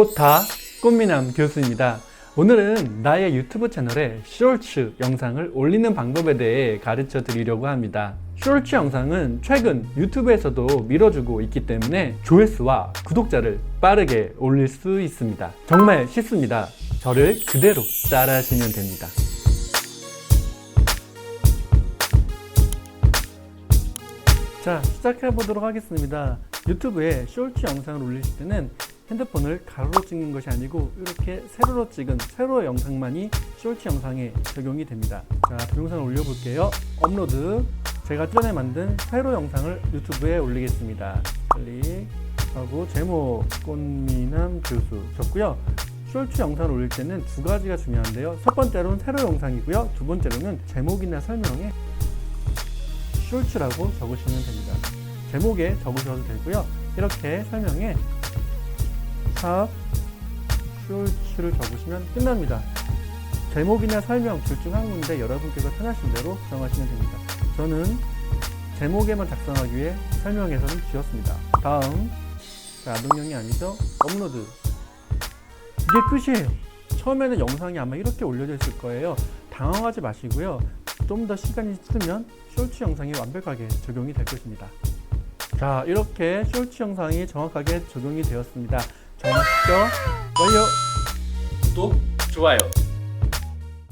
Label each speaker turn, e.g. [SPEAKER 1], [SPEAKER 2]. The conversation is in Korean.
[SPEAKER 1] 꽃다 꽃미남 교수입니다. 오늘은 나의 유튜브 채널에 쇼츠 영상을 올리는 방법에 대해 가르쳐 드리려고 합니다. 쇼츠 영상은 최근 유튜브에서도 밀어주고 있기 때문에 조회수와 구독자를 빠르게 올릴 수 있습니다. 정말 쉽습니다. 저를 그대로 따라 하시면 됩니다. 자, 시작해 보도록 하겠습니다. 유튜브에 쇼츠 영상을 올리실 때는 핸드폰을 가로로 찍는 것이 아니고 이렇게 세로로 찍은 세로의 영상만이 쇼츠 영상에 적용이 됩니다. 자, 동영상을 올려볼게요. 업로드. 제가 전에 만든 세로 영상을 유튜브에 올리겠습니다. 클릭하고 제목 꽃미남 교수 적고요. 쇼츠 영상을 올릴 때는 두 가지가 중요한데요. 첫 번째로는 세로 영상이고요. 두 번째로는 제목이나 설명에 쇼츠라고 적으시면 됩니다. 제목에 적으셔도 되고요. 이렇게 설명에 샵 쇼츠를 적으시면 끝납니다. 제목이나 설명 둘 중 한 군데 여러분께서 편하신 대로 정하시면 됩니다. 저는 제목에만 작성하기 위해 설명에서는 지웠습니다. 다음 자, 아동용이 아니죠? 업로드 이게 끝이에요. 처음에는 영상이 아마 이렇게 올려져 있을 거예요. 당황하지 마시고요. 좀 더 시간이 흐르면 쇼츠 영상이 완벽하게 적용이 될 것입니다. 자, 이렇게 쇼츠 영상이 정확하게 적용이 되었습니다. 쉽죠? 완료!
[SPEAKER 2] 구독, 좋아요